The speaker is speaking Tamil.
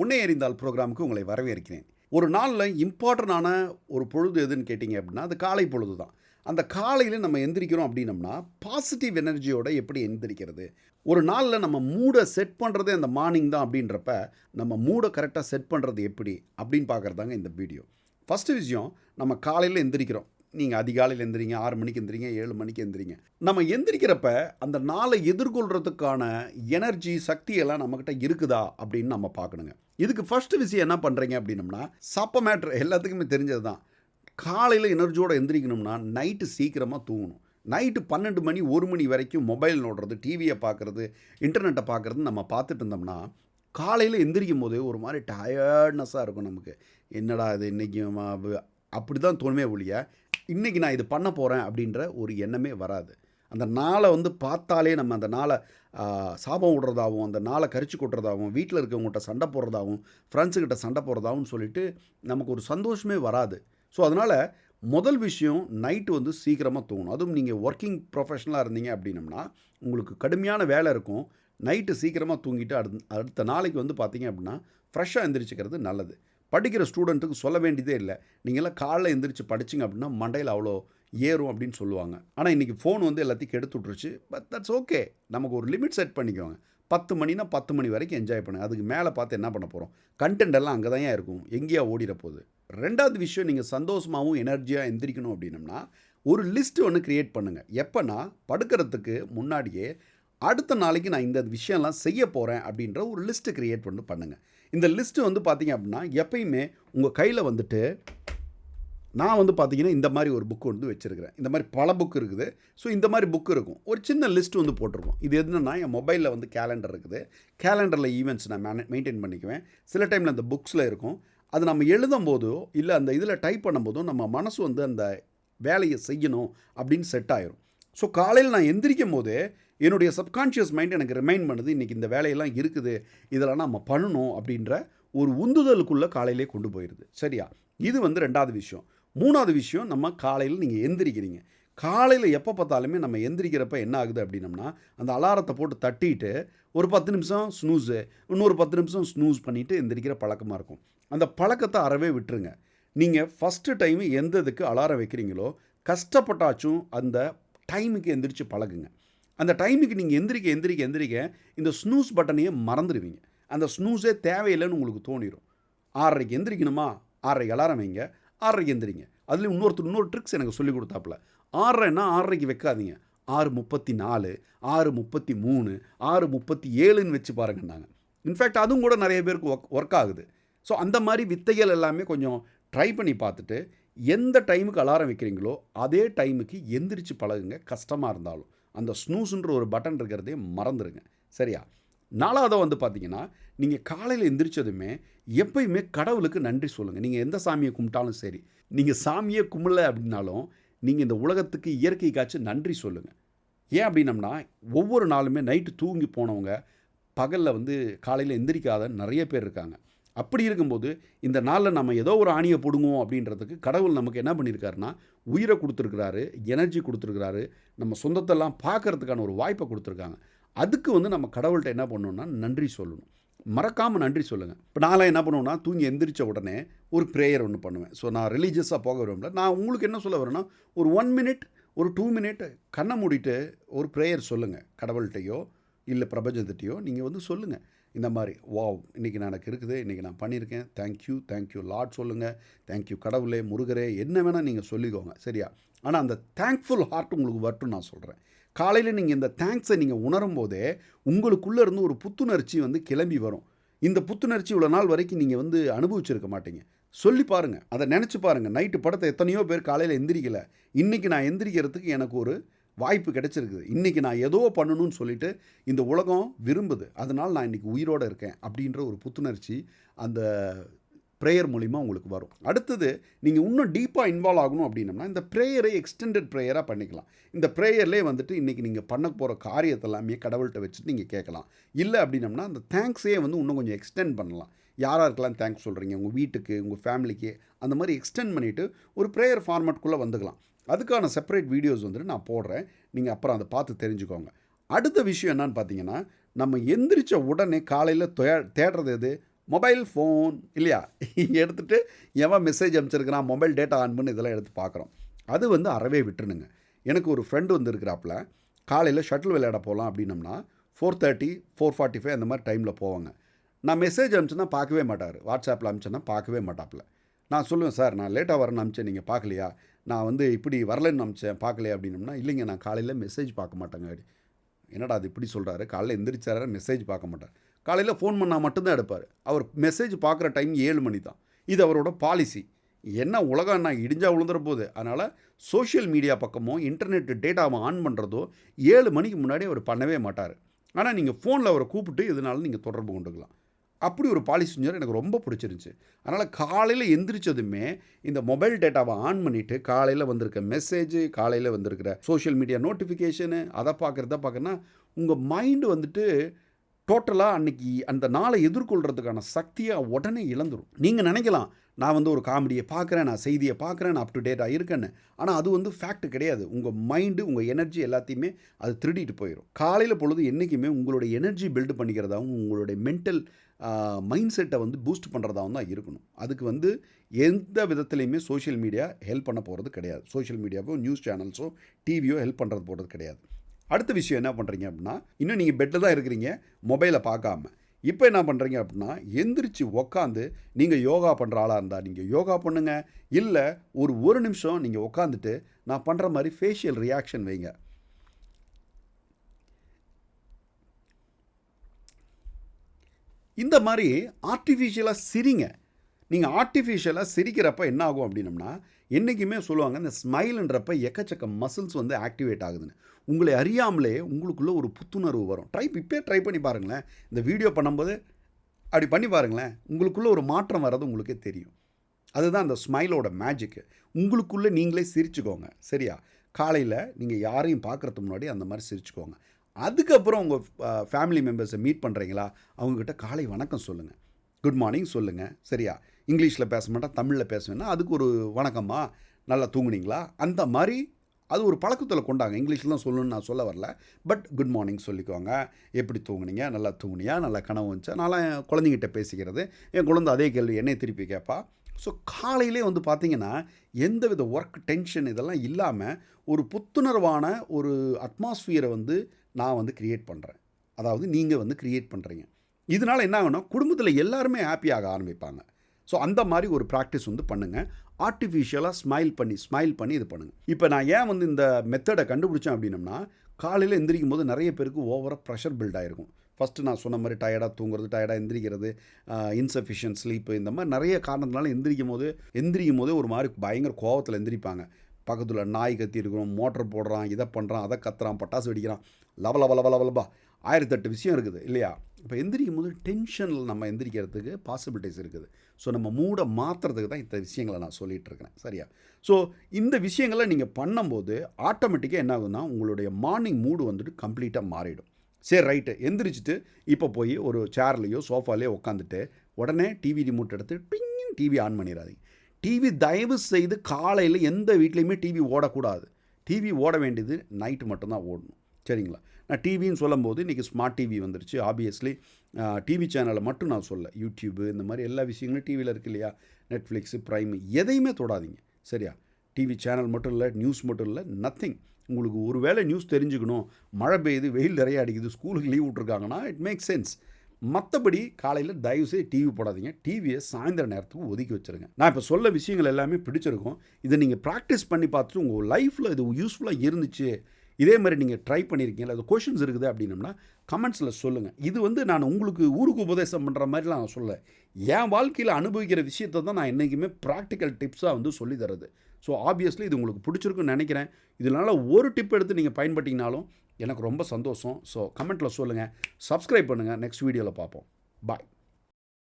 உன்னை எறிந்தால் ப்ரோக்ராமுக்கு உங்களை வரவேற்கிறேன். ஒரு நாளில் இம்பார்ட்டண்டான ஒரு பொழுது எதுன்னு கேட்டிங்க அப்படின்னா அது காலை பொழுது தான் அந்த காலையில் நம்ம எந்திரிக்கிறோம் அப்படின்னம்னா பாசிட்டிவ் எனர்ஜியோட எப்படி எந்திரிக்கிறது? ஒரு நாளில் நம்ம மூடை செட் பண்ணுறதே அந்த மார்னிங் தான் அப்படின்றப்ப நம்ம மூடை கரெக்டாக செட் பண்ணுறது எப்படி? அப்படின்னு பார்க்குறதாங்க இந்த வீடியோ ஃபஸ்ட்டு விஷயம் நம்ம காலையில் எந்திரிக்கிறோம். நீங்கள் அதிகாலையில் எந்திரிங்க ஆறு மணிக்கு எந்திரிங்க ஏழு மணிக்கு எந்திரிங்க. நம்ம எந்திரிக்கிறப்ப அந்த நாளை எதிர்கொள்கிறதுக்கான எனர்ஜி சக்தியெல்லாம் நம்மக்கிட்ட இருக்குதா அப்படின்னு நம்ம பார்க்கணுங்க. இதுக்கு ஃபஸ்ட்டு விஷயம் என்ன பண்ணுறீங்க அப்படின்னம்னா சப்ப மேட்ரு எல்லாத்துக்குமே தெரிஞ்சது தான் காலையில் எனர்ஜியோடு எந்திரிக்கணும்னா நைட்டு சீக்கிரமாக தூங்கணும். நைட்டு பன்னெண்டு மணி ஒரு மணி வரைக்கும் மொபைல் நோடுறது டிவியை பார்க்குறது இன்டர்நெட்டை பார்க்குறது நம்ம பார்த்துட்டு இருந்தோம்னா காலையில் எந்திரிக்கும் போது ஒரு மாதிரி டயர்ட்னஸாக இருக்கும் நமக்கு. என்னடா இது இன்றைக்கி அப்படி தான் தோணுமே ஒழிய இன்றைக்கி நான் இது பண்ண போகிறேன் அப்படின்ற ஒரு எண்ணமே வராது. அந்த நாளை வந்து பார்த்தாலே நம்ம அந்த நாளை சாபம் விடுறதாகவும் அந்த நாளை கரிச்சு கொட்டுறதாகவும் வீட்டில் இருக்கவங்ககிட்ட சண்டை போடுறதாகவும் ஃப்ரெண்ட்ஸுக்கிட்ட சண்டை போடுறதாகவும் சொல்லிட்டு நமக்கு ஒரு சந்தோஷமே வராது. ஸோ அதனால் முதல் விஷயம் நைட்டு வந்து சீக்கிரமாக தூங்கணும். அதுவும் நீங்கள் ஒர்க்கிங் ப்ரொஃபஷனலாக இருந்தீங்க அப்படின்னம்னா உங்களுக்கு கடுமையான வேலை இருக்கும். நைட்டு சீக்கிரமாக தூங்கிட்டு அடுத்த அடுத்த நாளைக்கு வந்து பார்த்தீங்க அப்படின்னா ஃப்ரெஷ்ஷாக எந்திரிச்சிக்கிறது நல்லது. படிக்கிற ஸ்டூடெண்ட்டுக்கு சொல்ல வேண்டியதே இல்லை. நீங்களாம் காலைல எந்திரிச்சு படிச்சிங்க அப்படின்னா மண்டையில் அவ்வளோ ஏறும் அப்படின்னு சொல்லுவாங்க. ஆனால் இன்றைக்கி ஃபோன் வந்து எல்லாத்தையும் கெடுத்து விட்ருச்சு பட் தட்ஸ் ஓகே நமக்கு ஒரு லிமிட் செட் பண்ணிக்கோங்க. பத்து மணினா பத்து மணி வரைக்கும் என்ஜாய் பண்ணுங்கள் அதுக்கு மேலே பார்த்து என்ன பண்ண போகிறோம் கண்டென்ட் எல்லாம் அங்கே தான் இருக்கும்? எங்கேயா ஓடிட போகுது? ரெண்டாவது விஷயம் நீங்கள் சந்தோஷமாகவும் எனர்ஜியாக எந்திரிக்கணும் அப்படின்னம்னா ஒரு லிஸ்ட்டு ஒன்று க்ரியேட் பண்ணுங்கள் எப்போனா படுக்கிறதுக்கு முன்னாடியே அடுத்த நாளைக்கு நான் இந்த விஷயம்லாம் செய்ய போகிறேன் அப்படின்ற ஒரு லிஸ்ட்டு க்ரியேட் பண்ணி பண்ணுங்கள் இந்த லிஸ்ட்டு வந்து பார்த்தீங்க அப்படின்னா எப்பயுமே உங்கள் கையில் வந்துட்டு நான் வந்து பார்த்தீங்கன்னா இந்த மாதிரி ஒரு புக்கு வந்து வச்சுருக்கிறேன். இந்த மாதிரி பல புக் இருக்குது. ஸோ இந்த மாதிரி புக் இருக்கும். ஒரு சின்ன லிஸ்ட் வந்து போட்டிருக்கோம் இது என்னென்னா என் மொபைலில் வந்து கேலண்டர் இருக்குது. கேலண்டரில் ஈவெண்ட்ஸ் நான் மேனே மெயின்டைன் பண்ணிக்குவேன். சில டைமில் அந்த புக்ஸில் இருக்கும். அது நம்ம எழுதும் போதோ இல்லை அந்த இதில் டைப் பண்ணும்போதோ நம்ம மனசு வந்து அந்த வேலையை செய்யணும் அப்படின்னு செட் ஆயிரும். ஸோ காலையில் நான் எந்திரிக்கும் போதே என்னுடைய சப்கான்ஷியஸ் மைண்ட் எனக்கு ரிமைண்ட் பண்ணுது இன்றைக்கி இந்த வேலையெல்லாம் இருக்குது. இதெல்லாம் நம்ம பண்ணணும். அப்படின்ற ஒரு உந்துதலுக்குள்ளே காலையிலே கொண்டு போயிடுது சரியா? இது வந்து ரெண்டாவது விஷயம். மூணாவது விஷயம் நம்ம காலையில் நீங்கள் எந்திரிக்கிறீங்க. காலையில் எப்போ பார்த்தாலுமே நம்ம எந்திரிக்கிறப்ப என்ன ஆகுது அப்படின்னம்னா அந்த அலாரத்தை போட்டு தட்டிட்டு ஒரு பத்து நிமிஷம் ஸ்னூஸு இன்னொரு பத்து நிமிஷம் ஸ்னூஸ் பண்ணிவிட்டு எந்திரிக்கிற பழக்கமாக இருக்கும். அந்த பழக்கத்தை அறவே விட்டுருங்க. நீங்கள் ஃபஸ்ட்டு டைம் எந்த இதுக்கு அலாரம் வைக்கிறீங்களோ கஷ்டப்பட்டாச்சும் அந்த டைமுக்கு எந்திரிச்சு பழகுங்க. அந்த டைமுக்கு நீங்கள் எந்திரிக்க எந்திரிக்க எந்திரிக்க இந்த ஸ்னூஸ் பட்டனையே மறந்துடுவீங்க. அந்த ஸ்னூஸே தேவையில்லைன்னு உங்களுக்கு தோணிடும் ஆறரைக்கு எந்திரிக்கணுமா? ஆறரைக்கு அலாரம் வைங்க. ஆறரைக்கு எந்திரிங்க. அதுலேயும் இன்னொருத்தர் இன்னொரு ட்ரிக்ஸ் எனக்கு சொல்லி கொடுத்தாப்புல. ஆறரைன்னா ஆறரைக்கு வைக்காதீங்க. ஆறு முப்பத்தி நாலு ஆறு முப்பத்தி மூணு ஆறு முப்பத்தி ஏழுன்னு வச்சு பாருங்கன்னாங்க. இன்ஃபேக்ட் அதுவும் கூட நிறைய பேருக்கு ஒர்க் ஒர்க் ஆகுது. ஸோ அந்த மாதிரி வித்தைகள் எல்லாமே கொஞ்சம் ட்ரை பண்ணி பார்த்துட்டு எந்த டைமுக்கு அலாரம் வைக்கிறீங்களோ அதே டைமுக்கு எந்திரிச்சு பழகுங்க. கஷ்டமாக இருந்தாலும். அந்த ஸ்னூஸுன்ற ஒரு பட்டன் இருக்கிறதே மறந்துடுங்க சரியா? நாலாவதாக வந்து பார்த்தீங்கன்னா நீங்கள் காலையில் எந்திரிச்சதுமே எப்பயுமே கடவுளுக்கு நன்றி சொல்லுங்கள் நீங்கள் எந்த சாமியை கும்பிட்டாலும் சரி நீங்கள் சாமியை கும்பிடல அப்படின்னாலும் நீங்கள் இந்த உலகத்துக்கு இயற்கைக்காச்சும் நன்றி சொல்லுங்கள் ஏன் அப்படின்னம்னா ஒவ்வொரு நாளுமே நைட்டு தூங்கி போனவங்க பகலில் வந்து காலையில் எந்திரிக்காத நிறைய பேர் இருக்காங்க. அப்படி இருக்கும்போது இந்த நாளில் நம்ம ஏதோ ஒரு ஆணியை பிடுங்குவோம் அப்படின்றதுக்கு கடவுள் நமக்கு என்ன பண்ணியிருக்காருன்னா உயிரை கொடுத்துருக்கிறாரு எனர்ஜி கொடுத்துருக்கிறாரு நம்ம சொந்தத்தெல்லாம் பார்க்கறதுக்கான ஒரு வாய்ப்பை கொடுத்துருக்காங்க. அதுக்கு வந்து நம்ம கடவுள்கிட்ட என்ன பண்ணணும்னா நன்றி சொல்லணும். மறக்காமல் நன்றி சொல்லுங்கள் இப்போ நான்லாம் என்ன பண்ணுவேன்னா தூங்கி எந்திரிச்ச உடனே ஒரு ப்ரேயர் ஒன்று பண்ணுவேன். ஸோ நான் ரிலீஜியஸாக போக விரும்பல. நான் உங்களுக்கு என்ன சொல்ல வரேன்னா ஒரு ஒன் மினிட் ஒரு டூ மினிட் கண்ணை மூடிட்டு ஒரு ப்ரேயர் சொல்லுங்கள் கடவுள்கிட்டையோ இல்லை பிரபஞ்சத்திட்டையோ நீங்கள் வந்து சொல்லுங்கள் இந்த மாதிரி வாவ் இன்றைக்கி நான் எனக்கு இருக்குது. இன்றைக்கி நான் பண்ணியிருக்கேன். Thank you thank you lot சொல்லுங்கள் தேங்க்யூ கடவுளே முருகரே. என்ன வேணால் நீங்கள் சொல்லிக்கோங்க. சரியா? ஆனால் அந்த தேங்க்ஃபுல் ஹார்ட் உங்களுக்கு வரட்டும் நான் சொல்கிறேன் காலையில் நீங்கள் இந்த தேங்க்ஸை நீங்கள் உணரும் போதே உங்களுக்குள்ளே இருந்து ஒரு புத்துணர்ச்சி வந்து கிளம்பி வரும். இந்த புத்துணர்ச்சி இவ்வளோ நாள் வரைக்கும் நீங்கள் வந்து அனுபவிச்சிருக்க மாட்டீங்க. சொல்லி பாருங்கள் அதை நினச்சி பாருங்கள் நைட்டு படத்தை எத்தனையோ பேர் காலையில் எந்திரிக்கல. இன்றைக்கி நான் எந்திரிக்கிறதுக்கு எனக்கு ஒரு வாய்ப்பு கிடைச்சிருக்குது. இன்றைக்கி நான் ஏதோ பண்ணணும்னு சொல்லிட்டு இந்த உலகம் விரும்புது. அதனால் நான் இன்றைக்கி உயிரோடு இருக்கேன் அப்படின்ற ஒரு புத்துணர்ச்சி அந்த ப்ரேயர் மூலிமா உங்களுக்கு வரும். அடுத்தது நீங்கள் இன்னும் டீப்பாக இன்வால்வ் ஆகணும் அப்படின்னம்னா இந்த ப்ரேயரை எக்ஸ்டெண்டட் ப்ரேயராக பண்ணிக்கலாம். இந்த ப்ரேயர்லேயே வந்துட்டு இன்றைக்கி நீங்கள் பண்ண போகிற காரியத்தை எல்லாமே கடவுள்கிட்ட வச்சுட்டு நீங்கள் கேட்கலாம். இல்லை அப்படின்னம்னா அந்த தேங்க்ஸே வந்து இன்னும் கொஞ்சம் எக்ஸ்டெண்ட் பண்ணலாம். யாராருக்கெல்லாம் தேங்க்ஸ் சொல்கிறீங்க உங்கள் வீட்டுக்கு உங்கள் ஃபேமிலிக்கு அந்த மாதிரி எக்ஸ்டெண்ட் பண்ணிவிட்டு ஒரு ப்ரேயர் ஃபார்மேட்குள்ளே வந்துக்கலாம். அதுக்கான செப்பரேட் வீடியோஸ் வந்துட்டு நான் போடுறேன். நீங்கள் அப்புறம் அதை பார்த்து தெரிஞ்சுக்கோங்க. அடுத்த விஷயம் என்னன்னு பார்த்தீங்கன்னா நம்ம எந்திரிச்ச உடனே காலையில் தே தேடுறது எது? மொபைல் ஃபோன் இல்லையா? எடுத்துகிட்டு எவன் மெசேஜ் அனுப்பிச்சிருக்கிறான் மொபைல் டேட்டா ஆன் பண்ணி இதெல்லாம் எடுத்து பார்க்குறோம். அது வந்து அறவே விட்டுருணுங்க எனக்கு ஒரு ஃப்ரெண்டு வந்து இருக்கிறாப்புல காலையில் ஷட்டில் விளையாட போகலாம் அப்படின்னம்னா four thirty four forty five அந்த மாதிரி டைமில் போவாங்க. நான் மெசேஜ் அனுப்பிச்சேன்னா பார்க்கவே மாட்டார். வாட்ஸ்அப்பில் அனுப்பிச்சேன்னா பார்க்கவே மாட்டாப்புல. நான் சொல்லுவேன் சார் நான் லேட்டாக வரேன்னு அனுப்பிச்சேன் நீங்கள் பார்க்கலையா? நான் வந்து இப்படி வரலன்னு அனுப்பிச்சேன் பார்க்கலையா? அப்படின்னம்னா இல்லைங்க நான் காலையில் மெசேஜ் பார்க்க மாட்டேங்க. என்னடா அது இப்படி சொல்கிறாரு காலையில் எந்திரிச்சார? மெசேஜ் பார்க்க மாட்டார். காலையில் ஃபோன் பண்ணால் மட்டும்தான் எடுப்பார். அவர் மெசேஜ் பார்க்குற டைம் ஏழு மணி தான் இது அவரோட பாலிசி என்ன உலகம் நான் இடிஞ்சா விழுந்துற போகுது. அதனால் சோஷியல் மீடியா பக்கமோ இன்டர்நெட் டேட்டாவை ஆன் பண்ணுறதோ ஏழு மணிக்கு முன்னாடி அவர் பண்ணவே மாட்டார். ஆனால் நீங்கள் ஃபோனில் அவரை கூப்பிட்டு இதனால நீங்கள் தொடர்பு கொண்டுக்கலாம். அப்படி ஒரு பாலிசி செஞ்சார். எனக்கு ரொம்ப பிடிச்சிருந்துச்சி. அதனால் காலையில் எந்திரிச்சதுமே இந்த மொபைல் டேட்டாவை ஆன் பண்ணிவிட்டு காலையில் வந்திருக்க மெசேஜ் காலையில் வந்திருக்கிற சோஷியல் மீடியா நோட்டிஃபிகேஷனு அதை பார்க்குறத பார்க்கறனா உங்கள் மைண்டு வந்துட்டு டோட்டலாக அன்னைக்கு அந்த நாளை எதிர்கொள்கிறதுக்கான சக்தியாக உடனே இழந்துடும் நீங்கள் நினைக்கலாம் நான் வந்து ஒரு காமெடியை பார்க்குறேன் நான் செய்தியை பார்க்குறேன் நான் அப் டு டேட்டாக இருக்கேன்னு. ஆனால் அது வந்து ஃபேக்ட் கிடையாது. உங்கள் மைண்டு உங்கள் எனர்ஜி எல்லாத்தையுமே அது திருடிட்டு போயிடும் காலையில் பொழுது என்றைக்குமே உங்களுடைய எனர்ஜி பில்டு பண்ணிக்கிறதாகவும் உங்களுடைய மென்டல் மைண்ட் செட்டை வந்து பூஸ்ட் பண்ணுறதாகவும் தான் இருக்கணும். அதுக்கு வந்து எந்த விதத்துலையுமே சோஷியல் மீடியா ஹெல்ப் பண்ண போகிறது கிடையாது. சோஷியல் மீடியாவோ நியூஸ் சேனல்ஸோ டிவியோ ஹெல்ப் பண்ணுறது போகிறது கிடையாது. அடுத்த விஷயம் என்ன பண்ணுறீங்க அப்படின்னா இன்னும் நீங்கள் பெட்டில் தான் இருக்கிறீங்க மொபைலை பார்க்காம. இப்போ என்ன பண்ணுறீங்க அப்படின்னா எந்திரிச்சு உக்காந்து நீங்கள் யோகா பண்ணுற ஆளாக இருந்தால் நீங்கள் யோகா பண்ணுங்கள் இல்லை ஒரு ஒரு நிமிஷம் நீங்கள் உக்காந்துட்டு நான் பண்ணுற மாதிரி ஃபேஷியல் ரியாக்ஷன் வைங்க. இந்த மாதிரி ஆர்டிஃபிஷியலாக சிரிங்க. நீங்கள் ஆர்டிஃபிஷியலாக சிரிக்கிறப்ப என்ன ஆகும் அப்படின்னம்னா என்றைக்குமே சொல்லுவாங்க இந்த ஸ்மைல்ன்றப்ப எக்கச்சக்க மசில்ஸ் வந்து ஆக்டிவேட் ஆகுதுன்னு. உங்களை அறியாமலே உங்களுக்குள்ளே ஒரு புத்துணர்வு வரும். ட்ரை இப்போயே ட்ரை பண்ணி பாருங்களேன். இந்த வீடியோ பண்ணும்போது அப்படி பண்ணி பாருங்களேன். உங்களுக்குள்ளே ஒரு மாற்றம் வர்றது உங்களுக்கே தெரியும். அதுதான் அந்த ஸ்மைலோட மேஜிக்கு உங்களுக்குள்ளே நீங்களே சிரிச்சுக்கோங்க. சரியா? காலையில் நீங்கள் யாரையும் பார்க்குறதுக்கு முன்னாடி அந்த மாதிரி சிரிச்சுக்கோங்க. அதுக்கப்புறம் உங்கள் ஃபேமிலி மெம்பர்ஸை மீட் பண்ணுறீங்களா அவங்கக்கிட்ட காலை வணக்கம் சொல்லுங்கள் குட் மார்னிங் சொல்லுங்கள் சரியா? இங்கிலீஷில் பேச மாட்டேன் தமிழில் பேசுவேன்னா அதுக்கு ஒரு வணக்கம்மா நல்லா தூங்குனீங்களா? அந்த மாதிரி அது ஒரு பழக்கத்தில் கொண்டாங்க. இங்கிலீஷில் தான் சொல்லணும்னு நான் சொல்ல வரல. பட் குட் மார்னிங் சொல்லிக்கோங்க. எப்படி தூங்குனீங்க? நல்லா தூங்குனியா? நல்லா கனவு வந்துச்சா? நல்லா என் குழந்தைங்கிட்ட பேசிக்கிறது. என் குழந்தை அதே கேள்வி என்னை திருப்பி கேட்பா. ஸோ காலையிலே வந்து பார்த்தீங்கன்னா எந்தவித ஒர்க் டென்ஷன் இதெல்லாம் இல்லாமல் ஒரு புத்துணர்வான ஒரு அட்மாஸ்ஃபியரை வந்து நான் வந்து க்ரியேட் பண்ணுறேன் அதாவது நீங்கள் வந்து க்ரியேட் பண்ணுறீங்க இதனால் என்ன ஆகும்னா குடும்பத்தில் எல்லாருமே ஹாப்பியாக ஆரம்பிப்பாங்க. ஸோ அந்த மாதிரி ஒரு ப்ராக்டிஸ் வந்து பண்ணுங்கள் ஆர்டிஃபிஷியலாக ஸ்மைல் பண்ணி ஸ்மைல் பண்ணி இது பண்ணுங்கள் இப்போ நான் ஏன் வந்து இந்த மெத்தடை கண்டுபிடிச்சேன் அப்படின்னம்னா காலையில் எந்திரிக்கும் போது நிறைய பேருக்கு ஓவராக ப்ரெஷர் பில்ட் ஆகிருக்கும் ஃபஸ்ட்டு நான் சொன்ன மாதிரி டயர்டாக தூங்குறது டயர்டாக எந்திரிக்கிறது இன்சஃபிஷியன்ட் ஸ்லீப்பு இந்த மாதிரி நிறைய காரணத்தினால எந்திரிக்கும் போது எந்திரிக்கும் போதே ஒரு மாதிரி பயங்கர கோவத்தில் எந்திரிப்பாங்க. பக்கத்தில் நாய் கத்தி இருக்கிறோம் மோட்டர் போடுறான் இதை பண்ணுறான் அதை கத்துறான் பட்டாசு வெடிக்கிறான் லவ லவ லவ லவலபா ஆயிரத்தெட்டு விஷயம் இருக்குது இல்லையா? இப்போ எந்திரிக்கும் போது டென்ஷனில் நம்ம எந்திரிக்கிறதுக்கு பாசிபிலிட்டிஸ் இருக்குது. ஸோ நம்ம மூடை மாற்றுறதுக்கு தான் இந்த விஷயங்களை நான் சொல்லிகிட்டு இருக்கிறேன். சரியா? ஸோ இந்த விஷயங்களை நீங்கள் பண்ணும்போது ஆட்டோமேட்டிக்காக என்ன ஆகுதுன்னா உங்களுடைய மார்னிங் மூடு வந்துட்டு கம்ப்ளீட்டாக மாறிடும். சரி ரைட்டு எந்திரிச்சிட்டு இப்போ போய் ஒரு சேர்லேயோ சோஃபாலேயோ உட்காந்துட்டு உடனே டிவி ரிமோட் எடுத்து டிங் டிவி ஆன் பண்ணிடாதீங்க. டிவி தயவு செய்து காலையில் எந்த வீட்லேயுமே டிவி ஓடக்கூடாது. டிவி ஓட வேண்டியது நைட்டு மட்டும்தான் ஓடணும். சரிங்களா? நான் டிவின்னு சொல்லும்போது இன்றைக்கி ஸ்மார்ட் டிவி வந்துருச்சு. ஆப்வியஸ்லி டிவி சேனலை மட்டும் நான் சொல்ல. யூடியூப்பு இந்த மாதிரி எல்லா விஷயங்களும் டிவியில் இருக்கு இல்லையா? நெட்ஃப்ளிக்ஸு ப்ரைமு எதையுமே தொடாதீங்க. சரியா? டிவி சேனல் மட்டும் இல்லை நியூஸ் மட்டும் இல்லை நத்திங் உங்களுக்கு ஒரு வேளை நியூஸ் தெரிஞ்சுக்கணும். மழை பெய்யுது வெயில் நிறைய அடிக்குது ஸ்கூலுக்கு லீவ் விட்ருக்காங்கன்னா இட் மேக் சென்ஸ் மற்றபடி காலையில் தயவுசெய்து டிவி போடாதீங்க. டிவியை சாயந்தர நேரத்துக்கு ஒதுக்கி வச்சுருங்க. நான் இப்போ சொல்ல விஷயங்கள் எல்லாமே பிடிச்சிருக்கும். இதை நீங்கள் ப்ராக்டிஸ் பண்ணி பார்த்துட்டு உங்கள் லைஃப்பில் இது யூஸ்ஃபுல்லாக இருந்துச்சு. இதே மாதிரி நீங்கள் ட்ரை பண்ணியிருக்கீங்களா அது கொஷின்ஸ் இருக்குது அப்படின்னம்னா கமெண்ட்ஸில் சொல்லுங்கள் இது வந்து நான் உங்களுக்கு ஊருக்கு உபதேசம் பண்ணுற மாதிரிலாம் நான் சொல்ல என் வாழ்க்கையில் அனுபவிக்கிற விஷயத்தை தான் நான் என்றைக்குமே ப்ராக்டிக்கல் டிப்ஸாக வந்து சொல்லி தரது ஸோ ஆப்வியஸ்லி இது உங்களுக்கு பிடிச்சிருக்குன்னு நினைக்கிறேன். இதனால் ஒரு டிப் எடுத்து நீங்கள் பயன்பட்டிங்கனாலும் எனக்கு ரொம்ப சந்தோஷம். ஸோ கமெண்ட்டில் சொல்லுங்கள் சப்ஸ்கிரைப் பண்ணுங்கள் நெக்ஸ்ட் வீடியோவில் பார்ப்போம். பாய்